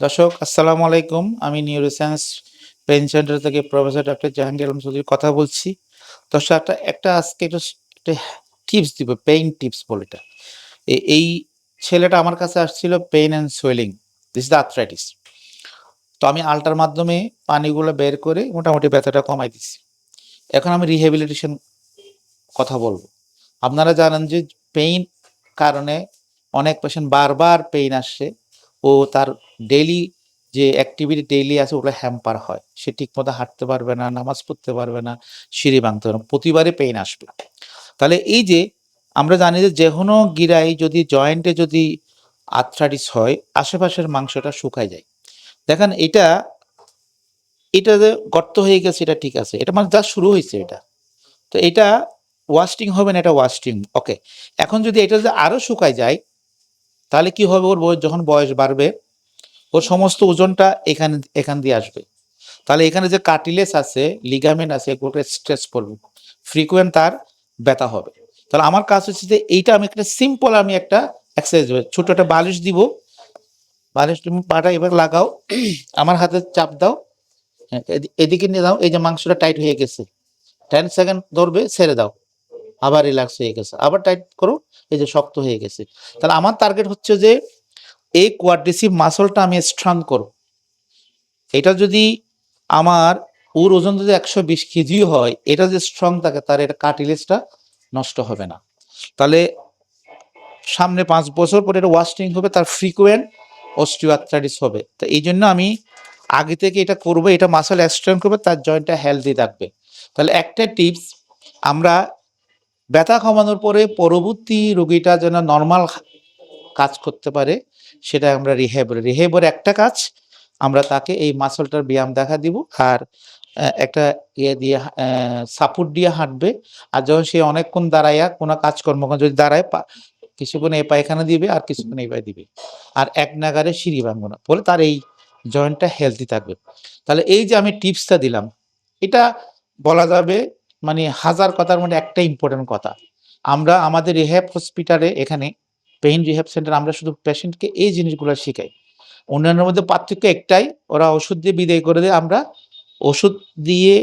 দর্শক, আসসালামু আলাইকুম। আমি নিউরোসায়েন্স পেন সেন্টার থেকে প্রফেসর ডক্টর জাহাঙ্গীর আলম চৌধুরী কথা বলছি। দর্শক, একটা একটা আজকে একটু টিপস দিব পেইন টিপস বলে এটা। এ- এই ছেলেটা আমার কাছে আসছিল pain and swelling this the arthritis তো আমি আল্টার মাধ্যমে পানিগুলো বের করে মোটামুটি ব্যথাটা কমাই দিছি এখন আমি রিহেবিলিটেশন কথা বলব। আপনারা জানেন যে পেইন কারণে অনেক পেশেন্ট বারবার পেইন আসছে ও তার ডেইলি যে অ্যাক্টিভিটি ডেইলি আছে, ওগুলো হ্যাম্পার হয়। সে ঠিকমতো হাঁটতে পারবে না, নামাজ পড়তে পারবে না, সিঁড়ি ভাঙতে পারবে প্রতিবারে পেইন আসবে। তাহলে এই যে আমরা জানি যে যে কোনো গিরাই যদি জয়েন্টে যদি আর্থ্রাইটিস হয়, আশেপাশের মাংসটা শুকায় যায়। দেখেন এটা এটা যে গর্ত হয়ে গেছে, এটা ঠিক আছে। এটা মানে যা শুরু হয়েছে এটা। তো এটা ওয়াস্টিং হবে না, এটা ওয়াস্টিং ওকে এখন যদি এটা যদি আরও শুকায় যায় তাহলে কি হবে ওর বয়স? যখন বয়স বাড়বে, ওর সমস্ত ওজনটা এখানে, এখান দিয়ে আসবে। তাহলে এখানে যে কার্টিলেস আছে লিগামেন্ট আছে এগুলোকে স্ট্রেস পড়বে ফ্রিকুয়েন্ট তার ব্যথা হবে। তাহলে আমার কাজ হচ্ছে যে এইটা আমি একটা সিম্পল আমি একটা এক্সারসাইজ ছোট একটা বালিশ দিব। বালিশ তুমি পাটা এবার লাগাও। আমার হাতে চাপ দাও। এদি- এদিকে নিয়ে দাও এই যে মাংসটা টাইট হয়ে গেছে। টেন সেকেন্ড ধরবে, ছেড়ে দাও। আবার রিল্যাক্স হয়ে গেছে, আবার টাইট করো, এই যে শক্ত হয়ে গেছে। তাহলে আমার টার্গেট হচ্ছে যে এই কোয়াড্রিসিভ মাসলটা আমি স্ট্রং করব। এটা যদি আমার ওর ওজন যদি একশো বিশ কেজি হয়, এটা যে স্ট্রং থাকে, তার এটা কার্টিলেজটা নষ্ট হবে না। তাহলে সামনে পাঁচ বছর পরে এটা ওয়াস্টিং হবে, তার ফ্রিকুয়েন্ট অস্টিওআর্থ্রাইটিস হবে। তো এই জন্য আমি আগে থেকে এটা করব, এটা মাসল স্ট্রং করবে, তার জয়েন্টটা হেলদি থাকবে। তাহলে একটা টিপস আমরা ব্যথা কমানোর পরে পরবর্তী রোগীটা যেন নর্মাল কাজ করতে পারে, সেটা আমরা রিহেব রিহেবের একটা কাজ, আমরা তাকে এই মাসলটার ব্যায়াম দেখা দিব আর একটা ইয়ে দিয়ে সাপোর্ট দিয়ে হাঁটবে। আর যখন সে অনেকক্ষণ দাঁড়াইয়া কোনো কাজকর্ম করে, যদি দাঁড়ায় পা- কিছুক্ষণ এই পায়খানা দিবে আর কিছুক্ষণ এই পায়ে দিবে। আর এক নাগারে সিঁড়ি ভাঙবো না বলে তার এই জয়েন্টটা হেলদি থাকবে। তাহলে এই যে আমি টিপসটা দিলাম, এটা বলা যাবে মানে হাজার কথার মধ্যে একটা ইম্পর্টেন্ট কথা। আমরা আমাদের রিহ্যাব হসপিটালে এখানে পেইন রিহ্যাব সেন্টার আমরা শুধু পেশেন্টকে এই জিনিসগুলো শেখাই। অন্যান্যের মধ্যে পার্থক্য একটাই, ওরা ওষুধ দিয়ে বিদায় করে দেয়, আমরা ওষুধ দিয়ে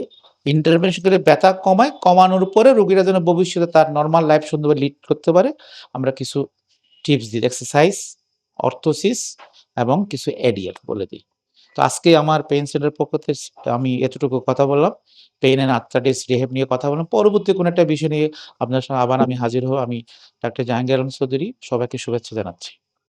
ইন্টারভেনশন করে ব্যথা কমায়, কমানোর পরে রোগীরা যেন ভবিষ্যতে তার নর্মাল লাইফ সুন্দরভাবে লিড করতে পারে। আমরা কিছু টিপস দিই এক্সারসাইজ অর্থোসিস এবং কিছু এডিয়েট বলে দিই। তো আজকে আমার পেইন সেন্টার পক্ষ থেকে আমি এতটুকু কথা বললাম। পেইন অ্যান্ড আর্থাইটিস রিহেব নিয়ে কথা বললাম। পরবর্তী কোনো একটা বিষয় নিয়ে আপনার সঙ্গে আবার আমি হাজির হব। আমি ডাক্তার জাহাঙ্গীর আলম চৌধুরী সবাইকে শুভেচ্ছা জানাচ্ছি।